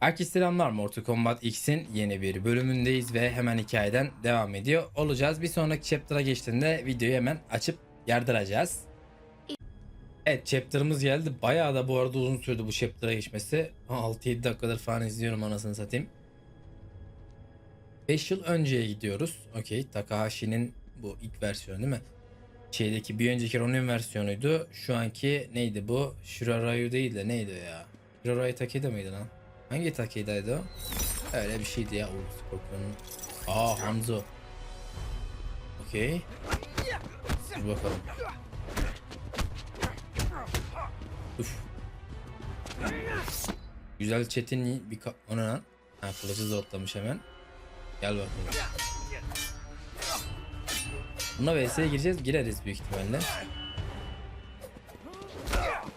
Herkese selamlar Mortal Kombat X'in yeni bir bölümündeyiz ve hemen hikayeden devam ediyor olacağız. Bir sonraki chapter'a geçtiğinde videoyu hemen açıp yardıracağız. Evet chapter'ımız geldi. Bayağı da bu arada uzun sürdü bu chapter'a geçmesi. 6-7 dakikadır falan izliyorum anasını satayım. 5 yıl önceye gidiyoruz. Okey Takahashi'nin bu ilk versiyonu değil mi? Şeydeki bir önceki Ronin versiyonuydu. Şu anki neydi bu? Shirarayu değil de neydi ya? Shirarayu Takeda mıydı lan? Hangi Takeda'ydı o? Öyle bir şeydi ya Uğur Scorpion'un. Aa Hanzo. Okey. Dur bakalım. Uf. Güzel Çetin bir ka- o ne lan? Ha kılıcı zorlamış hemen. Gel bakalım. Buna VS'ye gireceğiz. Gireriz büyük ihtimalle.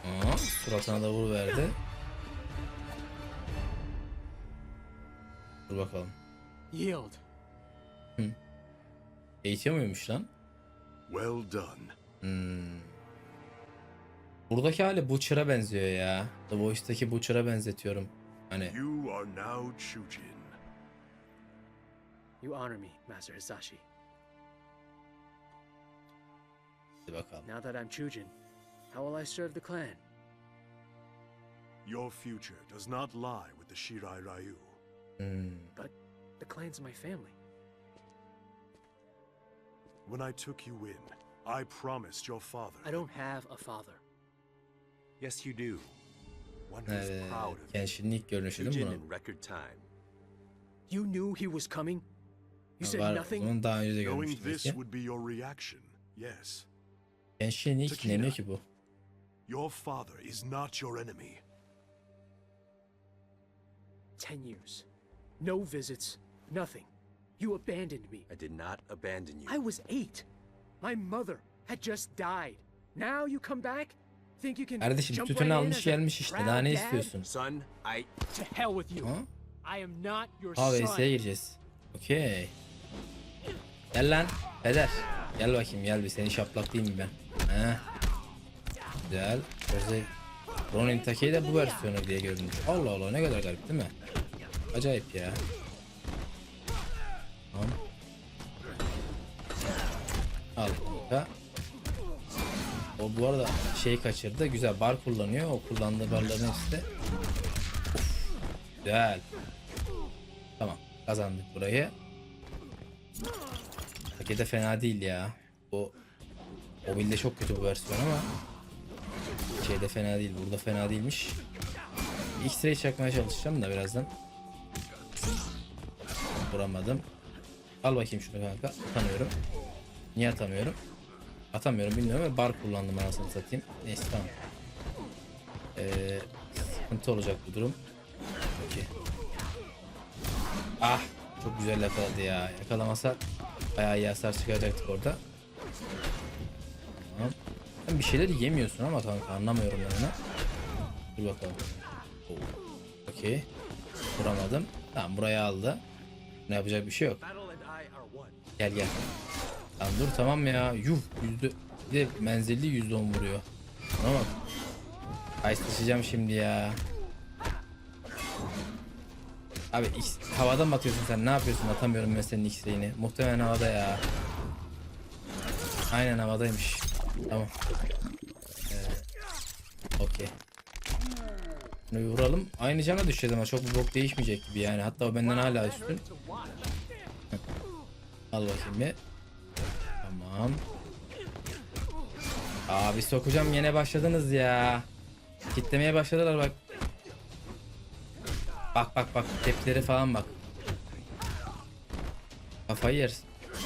Aa, suratına da vur verdi. Dur bakalım. Yield. Eğitiyor muymuş lan? Well done. Hmm. Buradaki hali Butcher'a benziyor ya. The Voice'daki Butcher'a benzetiyorum. Hani You are now Chujin. You honor me, Master Hisashi. hadi bakalım. Now that I'm Chujin, how will I serve the clan? Your future does not lie with the Shirai Ryu. Hmm. But the clan's my family. When I took you in, I promised your father. I don't have a father. Yes, you do. One who is Evet, proud of you. gençliğin ilk görünüşü değil mi Fujin bunun? in record time. You knew he was coming? You said Var, nothing? Bunu daha önce de Knowing this would be your reaction, yes. Gençliğin ilk Takeda. deniyor ki bu. Your father is not your enemy. Ten years. No visits. Nothing. You abandoned me. I did not abandon you. I was eight. My mother had just died. Now you come back? Think you can Kardeşim jump sütünü right in almış gelmiş işte. Daha ne istiyorsun? Son, I. To hell with you. Ha? I am not your son. VS'ye gireceğiz. Okey. Gel lan. Peder. Gel bakayım gel bir seni şaplaklayayım ben. Heh. Güzel. Jose. Ronin Takei de bu versiyonu diye görünmüş. Allah Allah ne kadar garip değil mi? Acayip ya. Tamam. Al kanka. O bu arada şey kaçırdı. Güzel bar kullanıyor. O kullandığı barların hepsi de. Güzel. Tamam kazandık burayı. Pakete fena değil ya. O o bilde çok kötü bu versiyon ama şeyde fena değil. Burada fena değilmiş. X-ray çakmaya çalışacağım da birazdan. Vuramadım. Al bakayım şunu kanka. Atamıyorum. Niye atamıyorum? Atamıyorum bilmiyorum ama bar kullandım anasını satayım. Neyse tamam. Ee, sıkıntı olacak bu durum. Okey. Ah çok güzel yakaladı ya. Yakalamasa bayağı iyi hasar çıkaracaktık orada. Tamam. Sen bir şeyler yemiyorsun ama kanka anlamıyorum ben onu. Dur bakalım. Okey. Vuramadım. Tamam buraya aldı. Ne yapacak bir şey yok. Gel gel. Tamam dur tamam ya. Yuh yüzde bir de menzilli yüzde on vuruyor. Buna bak. Ay sıçacağım şimdi ya. Abi havada mı atıyorsun sen? Ne yapıyorsun? Atamıyorum ben senin X-ray'ini. Muhtemelen havada ya. Aynen havadaymış. Tamam. Ee, Okey. Bir vuralım. Aynı cana düşeceğiz ama çok bir bok değişmeyecek gibi yani. Hatta o benden hala üstün. Al bakayım bir. Tamam. Abi sokacağım yine başladınız ya. Kitlemeye başladılar bak. Bak bak bak tepkileri falan bak. Kafayı yersin.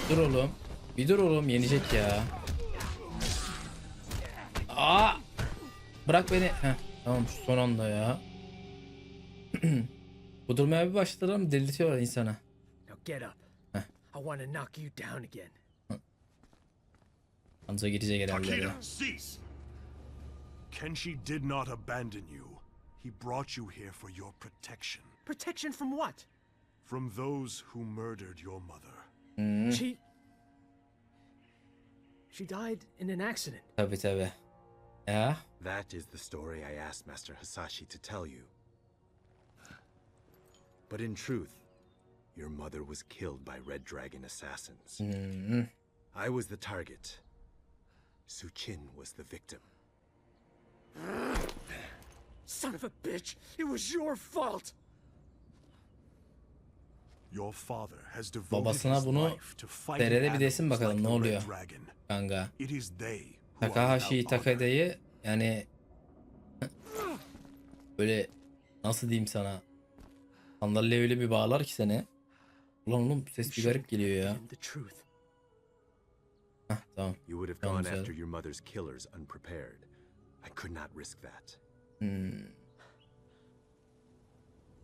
Dur oğlum. Bir dur oğlum yenecek ya. Aa! Bırak beni. Heh, tamam şu son anda ya. Bu durmaya bir başladılar delirtiyorlar insana. Now get up. I want to knock you down again. Hanzo girecek herhalde. ya. Takeda, cease! Kenshi did not abandon you. He brought you here for your protection. Protection from what? From those who murdered your mother. She. She died in an accident. Tabi tabi. Ya That is the story I asked Master Hasashi to tell you. But in truth, your mother was killed by Red Dragon assassins. Hmm. I was the target. Su Qin was the victim. Son of a bitch! It was your fault! Your father has devoted Babasına his bunu life to fighting derede bir desin animals bakalım like ne the Red oluyor Dragon. kanka. It is they who are Takahashi. Takada'yı yani böyle nasıl diyeyim sana sandalye öyle bir bağlar ki seni. Ulan oğlum ses bir garip geliyor ya. Heh, tamam. You would have Tamam, gone after your mother's killers unprepared. I could not risk that. Hmm.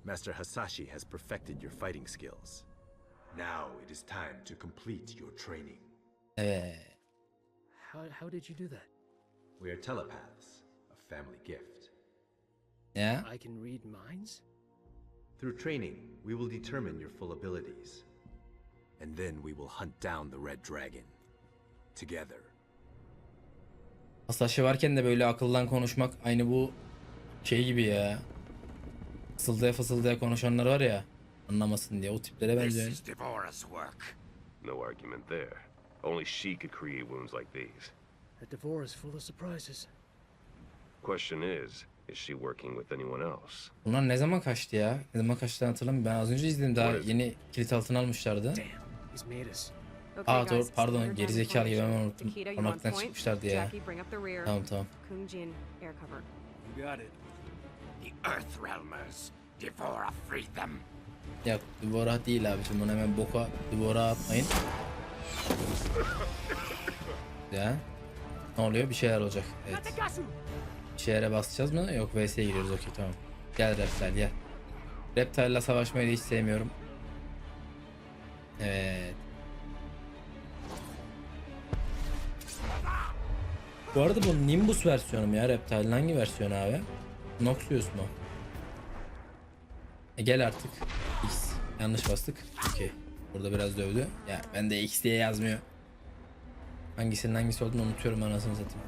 Master Hasashi has perfected your fighting skills. Now it is time to complete your training. Evet. How, how did you do that? We are telepaths, a family gift. Ya. I can read minds? Through training, we will determine your full abilities. And then we will hunt down the Red Dragon. Together. Hasashi varken de böyle akıldan konuşmak aynı bu şey gibi ya. Fısıldaya fısıldaya konuşanlar var ya anlamasın diye o tiplere benziyor. Devorah's work. No argument there. Only she could create wounds like these. That Devore is full of surprises. Question is, is she working with anyone else? Bunlar ne zaman kaçtı ya? Ne zaman kaçtığını hatırlamıyorum. Ben az önce izledim daha yeni kilit altına almışlardı. Damn, he's made us. Aa doğru pardon gerizekalı gibi hemen unuttum. Parmaktan çıkmışlardı ya. The. Tamam tamam. Kung Jin, air cover. You got it. The Earthrealmers. Devorah freed them. Ya Duvara değil abi şimdi bunu hemen boka Duvara atmayın. Ya. Ne oluyor? Bir şeyler olacak. Evet. Bir şeylere basacağız mı? Yok VS'ye giriyoruz okey tamam. Gel Reptile gel. Reptile'la savaşmayı da hiç sevmiyorum. Evet. Bu arada bu Nimbus versiyonu mu ya Reptile'ın hangi versiyonu abi? Noxious mu? E gel artık. X. Yanlış bastık. Okey. Burada biraz dövdü. Ya ben de X diye yazmıyor. Hangisinin hangisi olduğunu unutuyorum anasını satayım.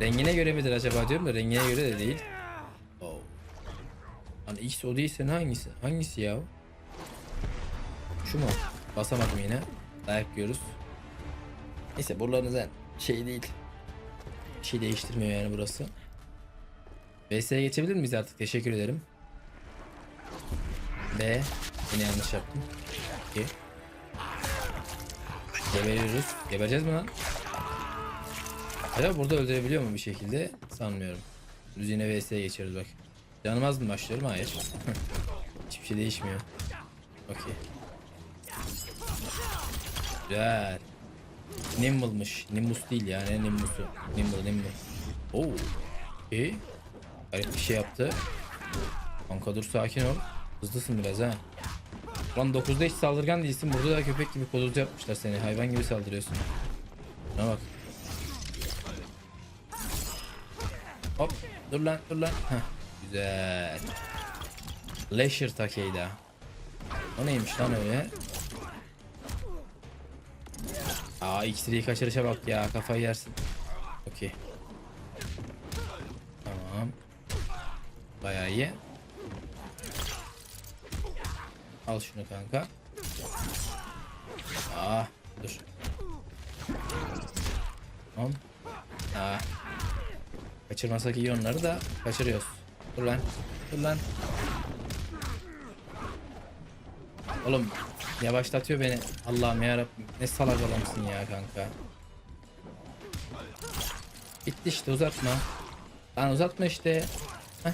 Rengine göre midir acaba diyorum da rengine göre de değil. Oh. Hani X o değilse hangisi? Hangisi ya? Şu mu? Basamadım yine. Dayak yiyoruz. Neyse buraların zaten şey değil. Bir şey değiştirmiyor yani burası. VS'ye geçebilir miyiz artık? Teşekkür ederim. B. Yine yanlış yaptım. Okey. Geberiyoruz. Gebereceğiz mi lan? Acaba burada öldürebiliyor mu bir şekilde? Sanmıyorum. Düz yine VS'ye geçiyoruz bak. Canım az mı başlıyorum? Hayır. Hiçbir şey değişmiyor. Okey. Güzel. Nimble'mış. Nimbus değil ya. Ne Nimbus'u? Nimble, Nimble. Oo. İyi. Garip bir şey yaptı. Kanka dur sakin ol. Hızlısın biraz ha. Lan 9'da hiç saldırgan değilsin. Burada da köpek gibi koduz yapmışlar seni. Hayvan gibi saldırıyorsun. Şuna bak. Hop. Dur lan dur lan. Heh. Güzel. Leisure Takeda. O neymiş lan öyle? Aa X-Ray'i kaçırışa bak ya kafayı yersin. Okey. Tamam. Bayağı iyi. Al şunu kanka. Aa dur. Tamam. Aa. Kaçırmasak iyi onları da kaçırıyoruz. Dur lan. Dur lan. Oğlum yavaşlatıyor beni. Allah'ım yarabbim. Ne salak adamsın ya kanka. Bitti işte uzatma. Lan uzatma işte. Heh.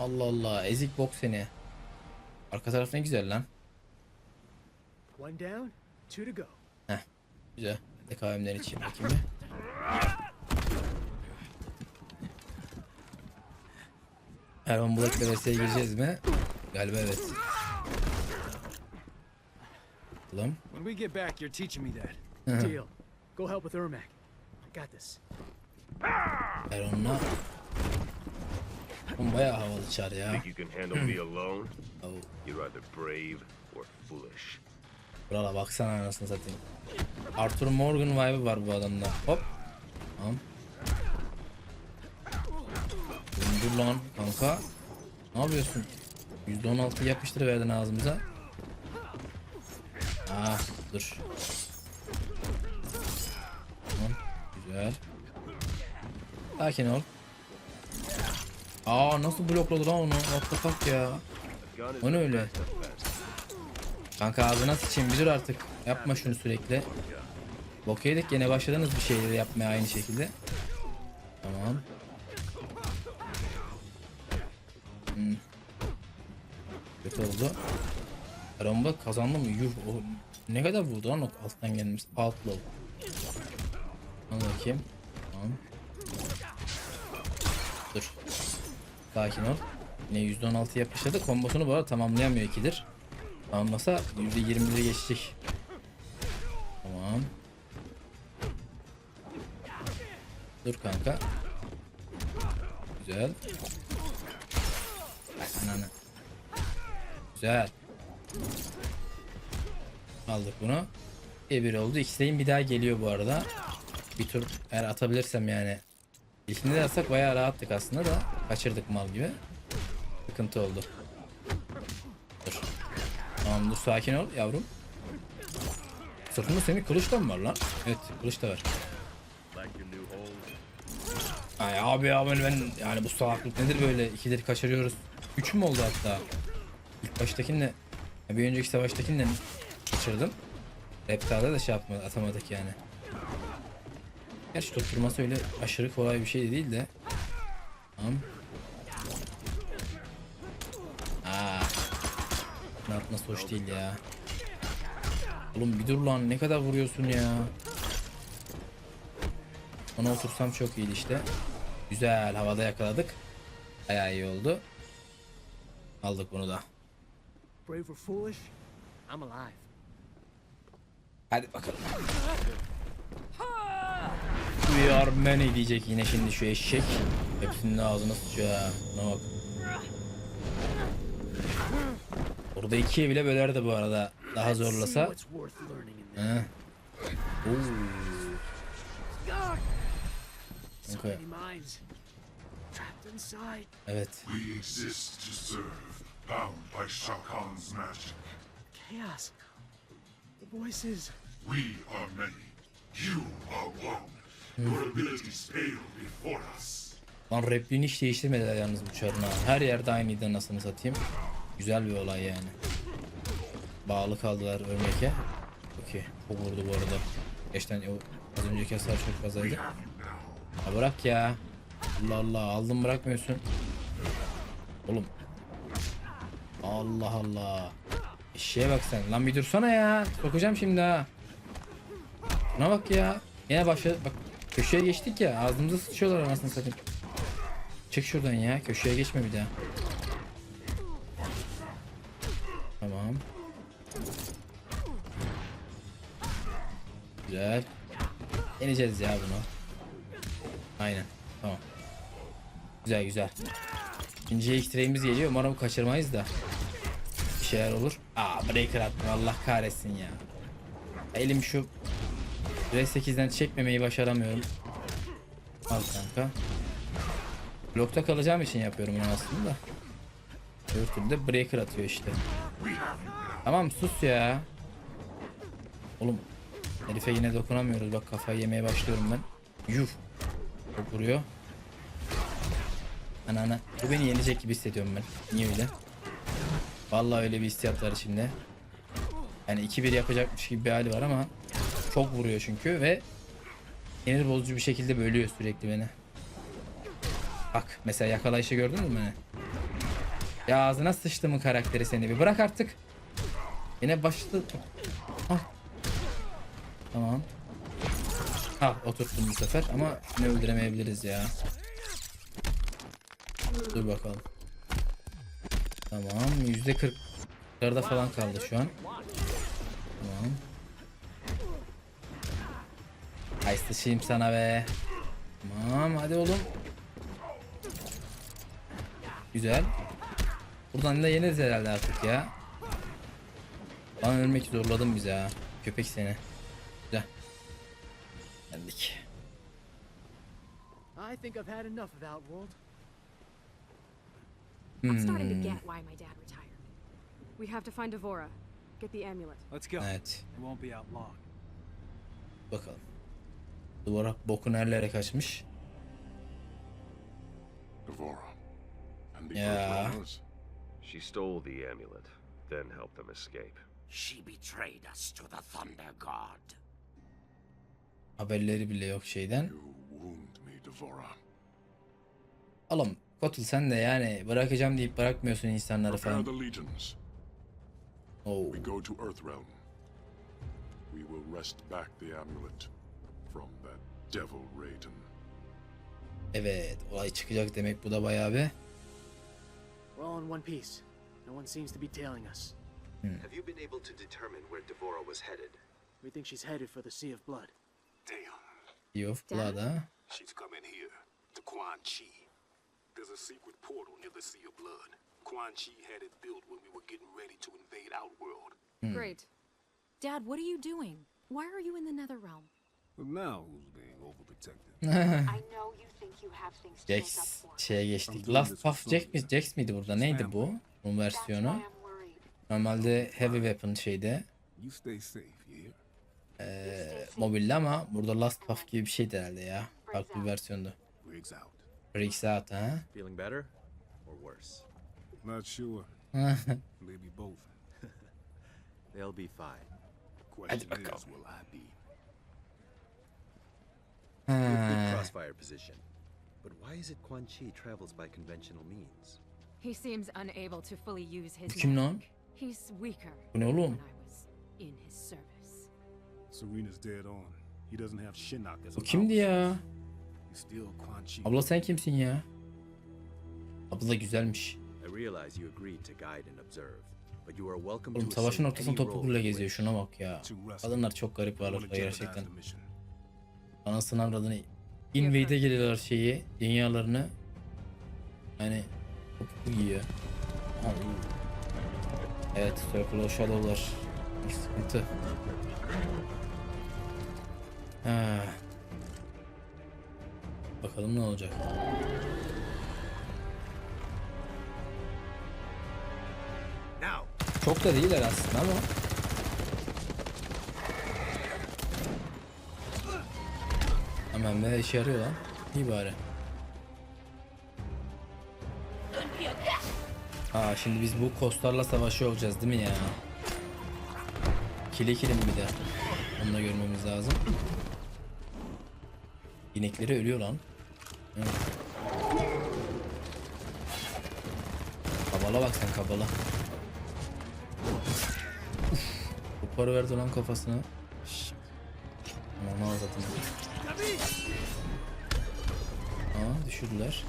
Allah Allah ezik bok seni. Arka taraf ne güzel lan. One down, two to go. Güzel. Bir de kahvemden içeyim bakayım bir. Erman Burak'la VS'ye gireceğiz mi? Galiba evet. Oğlum. When we get back, you're teaching me that. Deal. Go help with Ermac. I got this. Erman'la Oğlum bayağı havalı çar ya. Oh. Burala baksana anasını satayım. Arthur Morgan vibe'ı var bu adamda. Hop. Tamam. Dur lan kanka. Ne yapıyorsun? %16 yapıştırıverdin ağzımıza. Ah dur. Tamam. Güzel. Sakin ol. Aa nasıl blokladı lan onu? What the fuck ya? O ne öyle? Kanka ağzına sıçayım bir dur artık. Yapma şunu sürekli. Bok gene başladınız bir şeyleri yapmaya aynı şekilde. Tamam. Hmm. Kötü oldu. Rumble kazandı mı? Yuh o ne kadar vurdu lan o alttan gelmiş. Outlaw. Al bakayım. Tamam. Sakin ol. Yine %16 yapıştırdı. Kombosunu bu arada tamamlayamıyor ikidir. Tamamlasa %21'i geçecek. Tamam. Dur kanka. Güzel. Ananı. Güzel. Aldık bunu. E bir oldu. İkisinin bir daha geliyor bu arada. Bir tur eğer atabilirsem yani. İlkinde de atsak bayağı rahattık aslında da. Kaçırdık mal gibi. Sıkıntı oldu. Dur. Tamam dur sakin ol yavrum. Sırtında senin kılıç da mı var lan? Evet kılıç da var. Ay abi ya ben, yani bu salaklık nedir böyle ikileri kaçırıyoruz. Üç mü oldu hatta? İlk baştakinle bir önceki savaştakinle kaçırdım. Reptar'da da şey yapmadı atamadık yani. Gerçi tutturması öyle aşırı kolay bir şey de değil de. Ne atması hoş değil ya. Oğlum bir dur lan ne kadar vuruyorsun ya. Ona otursam çok iyiydi işte. Güzel havada yakaladık. Bayağı iyi oldu. Aldık bunu da. Hadi bakalım. We are many diyecek yine şimdi şu eşek. Hepsinin ağzına ha. Buna bak. Burada ikiye bile bölerdi bu arada. Daha zorlasa. Okay. Evet. We exist to serve, bound by Shao Kahn's magic. Chaos. The voices. We are many. You are one. Your abilities pale before us. Lan repliğini hiç değiştirmediler yalnız bu çarın ha. Her yerde aynıydı nasıl satayım. Güzel bir olay yani. Bağlı kaldılar örneke. Okey. Çok vurdu bu arada. Geçten o az önceki hasar çok fazlaydı. Ya bırak ya. Allah Allah aldım bırakmıyorsun. Oğlum. Allah Allah. Eşeğe bak sen. Lan bir dursana ya. Sokacağım şimdi ha. Buna bak ya. Yine başladı. Bak köşeye geçtik ya. Ağzımıza sıçıyorlar anasını satayım. Çık şuradan ya. Köşeye geçme bir daha. Güzel. Yeneceğiz ya bunu. Aynen. Tamam. Güzel güzel. İkinci ekstremiz geliyor. Umarım kaçırmayız da. Bir şeyler olur. Aa breaker attım. Allah kahretsin ya. Elim şu R8'den çekmemeyi başaramıyorum. Al kanka. Blokta kalacağım için yapıyorum bunu aslında. Öbür türlü de breaker atıyor işte. Tamam sus ya. Oğlum herife yine dokunamıyoruz. Bak kafayı yemeye başlıyorum ben. Yuh. Çok vuruyor. Ana ana. Bu beni yenecek gibi hissediyorum ben. Niye öyle? Vallahi öyle bir hissiyat var içinde. Yani 2-1 yapacakmış gibi bir hali var ama çok vuruyor çünkü ve sinir bozucu bir şekilde bölüyor sürekli beni. Bak mesela yakalayışı gördün mü beni? Ya ağzına sıçtı mı karakteri seni bir bırak artık. Yine başladı. Ah. Tamam. Ah oturttum bu sefer ama ne öldüremeyebiliriz ya. Dur bakalım. Tamam yüzde kırklarda falan kaldı şu an. Tamam. Ay sıçayım sana be. Tamam hadi oğlum. Güzel. Buradan da yeneriz herhalde artık ya. Bana ölmek zorladın bizi ha. Köpek seni. Güzel. Geldik. I think I've had enough of Outworld. I'm hmm. starting to get why my dad retired. We have to find Devora. Get the amulet. Let's go. Evet. It won't be out long. Bakalım. Duvara boku nerelere kaçmış. Devora. And the Yeah. Earthlanders? She stole the amulet, then helped them escape. She betrayed us to the Thunder God. Haberleri bile yok şeyden. Oğlum Kotul sen de yani bırakacağım deyip bırakmıyorsun insanları falan. Oo. We go to Earthrealm. We will wrest back the amulet from that devil Raiden. Evet olay çıkacak demek bu da bayağı bir. We're all in one piece. No one seems to be tailing us. Have you been able to determine where Devora was headed? We think she's headed for the Sea of Blood. Damn. Sea of Blood ha. She's coming here, to Quan Chi. There's a secret portal near the Sea of Blood. Quan Chi had it built when we were getting ready to invade Outworld. Great. Dad, what are you doing? Why are you in the Nether Realm? Well, now who's being overprotective? I know you think you have things to make up Jax for. şeye geçtik. Last Puff Jack mi? Jax miydi burada? Neydi bu? Bunun versiyonu. Normalde Heavy Weapon şeyde. You stay safe, yeah? Eee mobilde ama burada Last Puff gibi bir şeydi herhalde ya. Farklı bir versiyondu. Briggs out. Freaks out ha. Feeling better? Or worse? Not sure. Maybe both. They'll be fine. Question is, will I be? Good crossfire position. But why is it Quan Chi travels by conventional means? He seems unable to fully use his kim lan? He's weaker Bu ne when oğlum? I was in his service. Serena's dead on. He doesn't have Shinnok as Bu kimdi ya? He's still Quan Chi. Abla sen kimsin ya? Abla da güzelmiş. I realize you agreed to guide and observe, but you are welcome Oğlum to savaşın ortasında you geziyor. Şuna bak ya. Kadınlar çok garip varlıklar gerçekten. Anasını avradını invade'e geliyorlar şeyi, dünyalarını. Yani topuklu giyiyor. İyi. Evet, Circle of Shadow'lar. Bir sıkıntı. Ha. Bakalım ne olacak. Çok da değiller aslında ama. Hemen de işe yarıyor lan. İyi bari. Aa şimdi biz bu kostlarla savaşıyor olacağız değil mi ya? Kili kilim bir de. Onu da görmemiz lazım. İnekleri ölüyor lan. Kabala bak sen kabala. Kupları verdi lan kafasına. Aman avradım. Aa düşürdüler.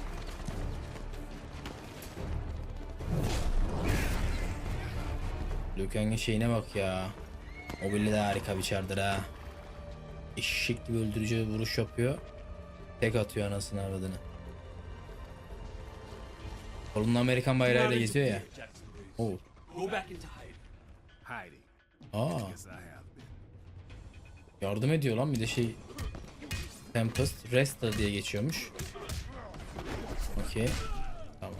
Lükeng'in şeyine bak ya. O bile de harika bir çardır ha. Eşek gibi öldürücü vuruş yapıyor. Tek atıyor anasını avradını. Kolunda Amerikan bayrağıyla geziyor ya. Oo. Aa. Yardım ediyor lan bir de şey Tempest Resta diye geçiyormuş. Okey. Tamam.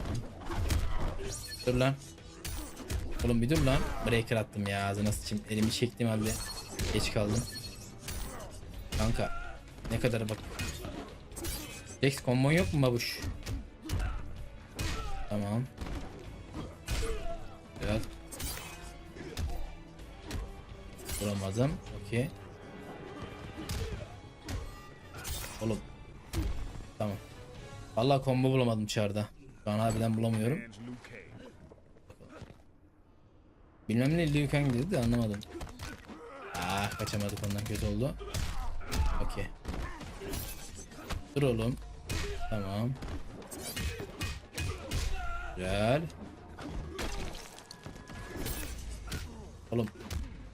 Dur lan. Oğlum bir dur lan. Breaker attım ya ağzına sıçayım. Elimi çektiğim halde geç kaldım. Kanka. Ne kadar bak. Jax kombon yok mu babuş? Tamam. Biraz. Vuramadım. Okey. Oğlum. Tamam. Vallahi combo bulamadım çarda. Şu an harbiden bulamıyorum. Bilmem ne Liu Kang dedi de anlamadım. Ah kaçamadık ondan kötü oldu. Okey. Dur oğlum. Tamam. Güzel. Oğlum.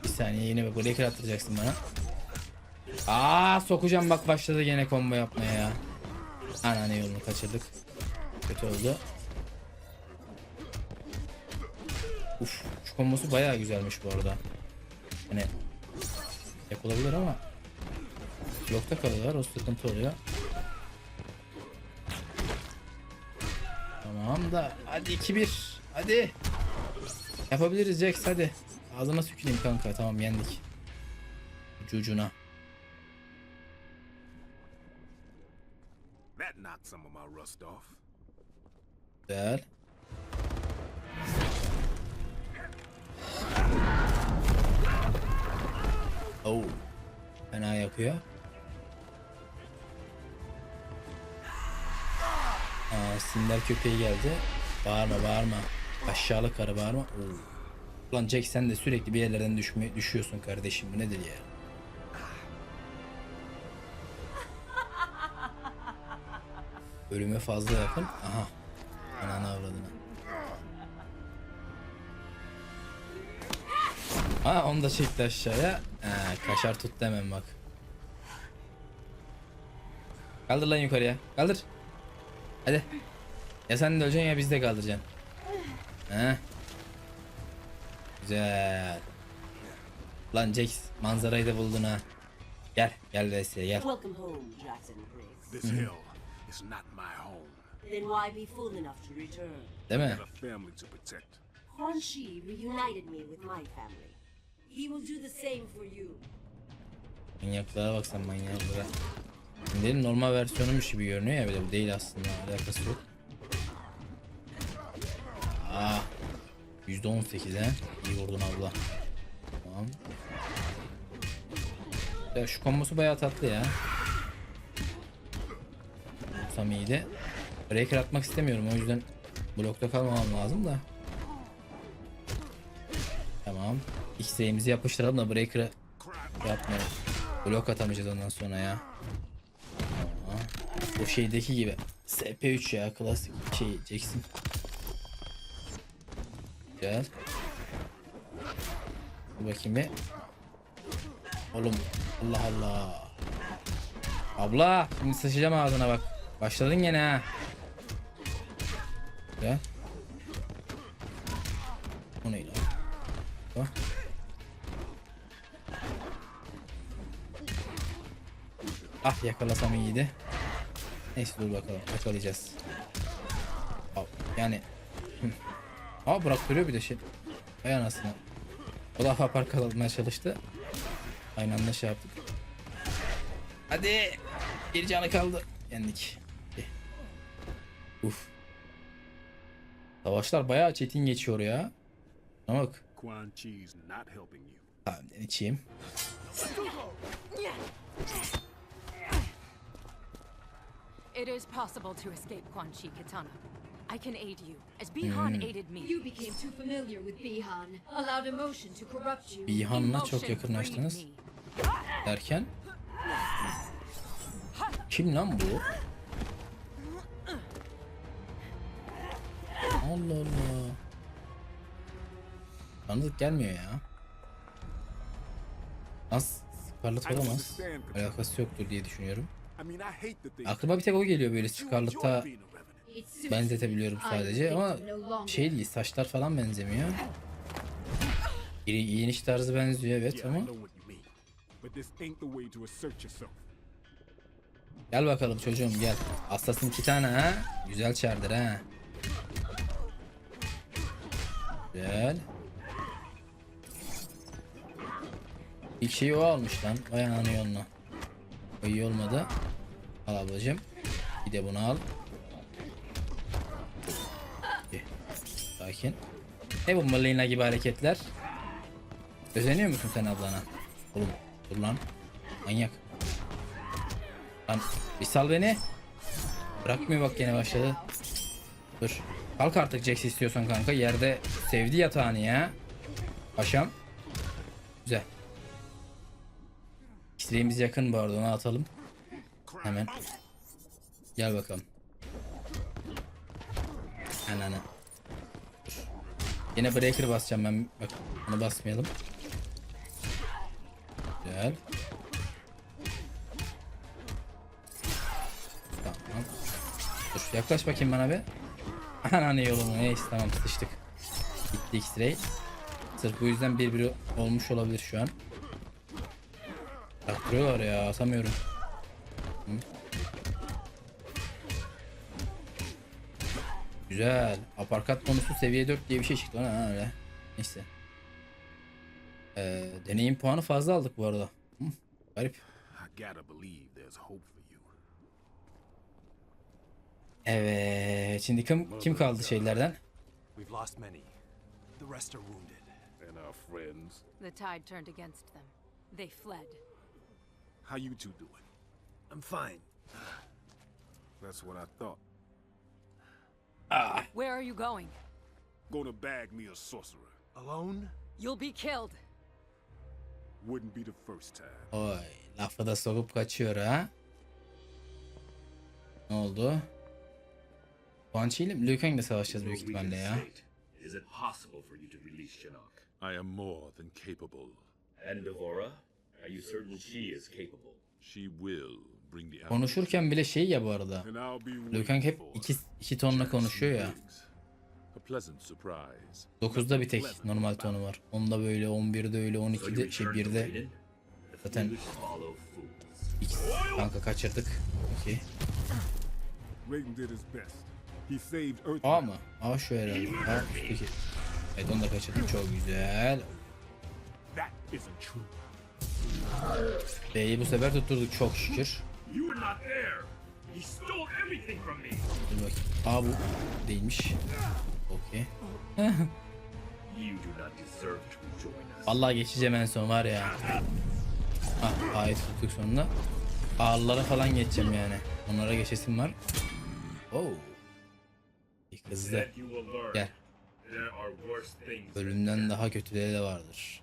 Bir saniye yine bak breaker attıracaksın bana. Aa sokacağım bak başladı gene combo yapmaya ya. Anane yolunu kaçırdık. Kötü oldu. Uf şu kombosu bayağı güzelmiş bu arada. Hani yapılabilir ama yokta kalıyorlar o sıkıntı oluyor. Tamam. Da hadi 2-1. Hadi. Yapabiliriz Jax hadi. Ağzına tüküreyim kanka. Tamam yendik. Ucucuna. That knocked some of my rust off. Güzel. Oh. Fena yapıyor. Aa, Sinder köpeği geldi. Bağırma bağırma. Aşağılık karı bağırma. Oo. Ulan Jack sen de sürekli bir yerlerden düşme, düşüyorsun kardeşim. Bu nedir ya? Ölüme fazla yakın. Aha. Ananı avradını. Ha onu da çekti aşağıya. Ha, kaşar tut demem bak. Kaldır lan yukarıya. Kaldır. Hadi. Ya sen de öleceksin ya biz de kaldıracaksın. He. Güzel. Lan Jax manzarayı da buldun ha. Gel. Gel Vesile gel. Welcome home, Jackson Briggs. This hell is not my home. Then why be fool enough to return? Değil mi? I have a family to protect. Quan Chi reunited me with my family. He will do the same for you. Manyaklara bak sen manyaklara. Şimdi normal versiyonumuş gibi görünüyor ya bir de bu değil aslında alakası yok. Aa, %18 he. Vurdun abla. Tamam. Ya şu kombosu bayağı tatlı ya. Tam iyiydi. Breaker atmak istemiyorum o yüzden blokta kalmamam lazım da. Tamam. X'imizi yapıştıralım da breaker'ı yapmayalım. Blok atamayacağız ondan sonra ya. O şeydeki gibi. SP3 ya klasik şey Jackson. Güzel. Bakayım bir. Oğlum Allah Allah. Abla şimdi sıçacağım ağzına bak. Başladın gene ha. Güzel. O neydi? O. Ah yakalasam iyiydi. Neyse dur bakalım yakalayacağız. Al, Yani. Aa bıraktırıyor bir de şey. Ay anasını. O da park almaya çalıştı. Aynı anda şey yaptık. Hadi. Bir canı kaldı. Yendik. Eh. Uf. Savaşlar bayağı çetin geçiyor ya. Ama bak. Tamam içeyim. It is possible to escape Quan Chi Katana. I can aid you, as Bihan aided me. You became too familiar with Bihan, allowed emotion to corrupt you. Bihan'la çok yakınlaştınız. Derken kim lan bu? Allah Allah. Tanıdık gelmiyor ya. Az Scarlet olamaz. Alakası yoktur diye düşünüyorum. Aklıma bir tek o geliyor böyle You enjoy Scarlet'a being a revenant. It suits benzetebiliyorum sadece ama şey değil saçlar falan benzemiyor. İyi- Giyiniş tarzı benziyor evet ama. Gel bakalım çocuğum gel. Aslasın iki tane ha. Güzel çardır ha. Güzel. İlk şeyi o almış lan. Vay ananı yoluna. O iyi olmadı. Al ablacım. Bir de bunu al. Sakin. Ne bu Melina gibi hareketler? Özeniyor musun sen ablana? Oğlum dur lan. Manyak. Lan bir sal beni. Bırakmıyor bak gene başladı. Dur. Kalk artık Jax istiyorsan kanka. Yerde sevdi yatağını ya. Paşam. Güzel. İsteğimiz yakın bu arada onu atalım. Hemen. Gel bakalım. Ananı. Yine breaker basacağım ben. Bak onu basmayalım. Güzel. Tamam. Dur yaklaş bakayım bana bir. Ananı yolunu neyse tamam sıçtık. Gitti X-Ray. Sırf bu yüzden bir biri olmuş olabilir şu an. Taktırıyorlar ya asamıyorum. Hı. Güzel. Aparkat bonusu seviye 4 diye bir şey çıktı ona ha öyle. Neyse. Ee, deneyim puanı fazla aldık bu arada. Hı, garip. Evet. Şimdi kim, kim kaldı şeylerden? We've lost many. The rest are wounded. And our friends. The tide turned against them. They fled. How you two doing? I'm fine. That's what I thought. Ah. Where are you going? Gonna bag me a sorcerer. Alone? You'll be killed. Wouldn't be the first time. Oy. Lafı da sokup kaçıyor ha. Ne oldu? Banshee ile Liu Kang'le savaşacağız büyük ihtimalle ya. Is it possible for you to release Shinnok? I am more than capable. And Devora? Are you certain she is capable? She will bring the Konuşurken bile şey ya bu arada. Kang hep iki, iki tonla konuşuyor ya. A pleasant surprise. 9'da bir tek normal tonu var. 10'da böyle, 11'de öyle, So you 12'de şey return to 1'de Raiden? The zaten. X kanka kaçırdık. Okey. A mı? A şu herhalde. A üstteki. Evet onu da kaçırdık. Çok güzel. That isn't true. B'yi bu sefer tutturduk çok şükür. Dur bakayım. A bu değilmiş. Okey. Vallahi geçeceğim en son var ya. Ah A'yı tuttuk sonunda. A'lara falan geçeceğim yani. Onlara geçesim var. Oh. Learn. Gel. Ölümden daha kötüleri de vardır.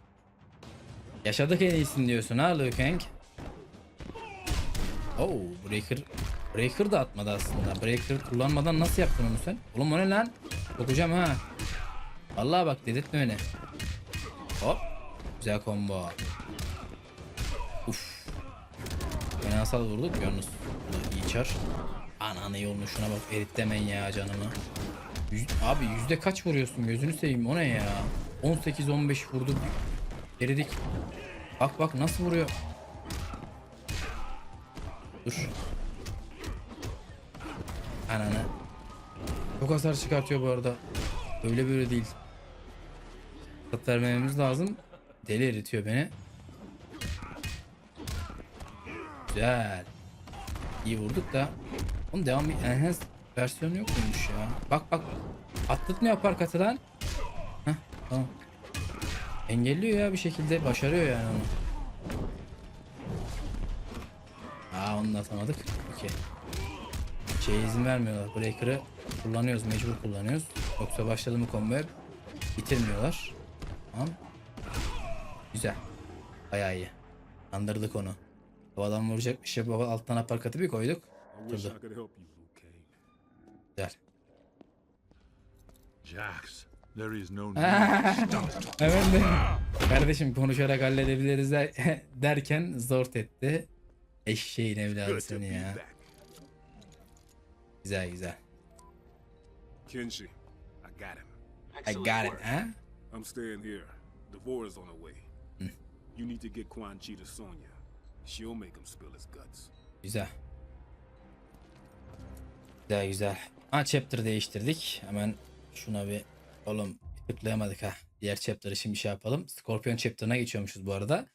Yaşadık en iyisini diyorsun ha Liu Kang. Oh Breaker. Breaker da atmadı aslında. Breaker kullanmadan nasıl yaptın onu sen? Oğlum o ne lan? Sokacağım ha. Vallahi bak dedirtme öyle. Hop. Güzel combo. Uf. Fenasal vurduk yalnız. İyi çar. Ananı yolunu şuna bak erit demen ya canımı. Yüz- abi yüzde kaç vuruyorsun gözünü seveyim o ne ya? 18-15 vurduk. Eridik. Bak bak nasıl vuruyor. Dur. Ananı. Çok hasar çıkartıyor bu arada. Öyle böyle değil. Tat vermememiz lazım. Deli eritiyor beni. Güzel. İyi vurduk da. Onun devam bir enhanced versiyonu yok muymuş ya? Bak bak. Attık ne yapar katı lan? Heh, tamam. Engelliyor ya bir şekilde. Başarıyor yani onu. Aa onu da atamadık. Okey. Şey izin vermiyorlar. Breaker'ı kullanıyoruz. Mecbur kullanıyoruz. Yoksa başladı mı combo'ya bitirmiyorlar. Tamam. Güzel. Bayağı iyi. Andırdık onu. Havadan vuracak bir şey. Baba alttan aparkatı bir koyduk. Durdu. Güzel. Jax, there is no Hemen de kardeşim konuşarak halledebiliriz der- derken zort etti. Eşeğin evladı seni ya. Güzel güzel. Kenshi, I got him. I got it ha? I'm staying here. Devora's on her way. You need to get Quan Chi to Sonya. She'll make him spill his guts. Güzel. Güzel güzel. Ha chapter değiştirdik. Hemen şuna bir oğlum tıklayamadık ha. Diğer chapter'ı şimdi şey yapalım. Scorpion chapter'ına geçiyormuşuz bu arada.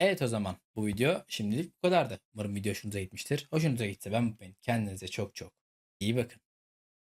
Evet o zaman bu video şimdilik bu kadardı. Umarım video hoşunuza gitmiştir. Hoşunuza gitse ben unutmayın. Kendinize çok çok iyi bakın.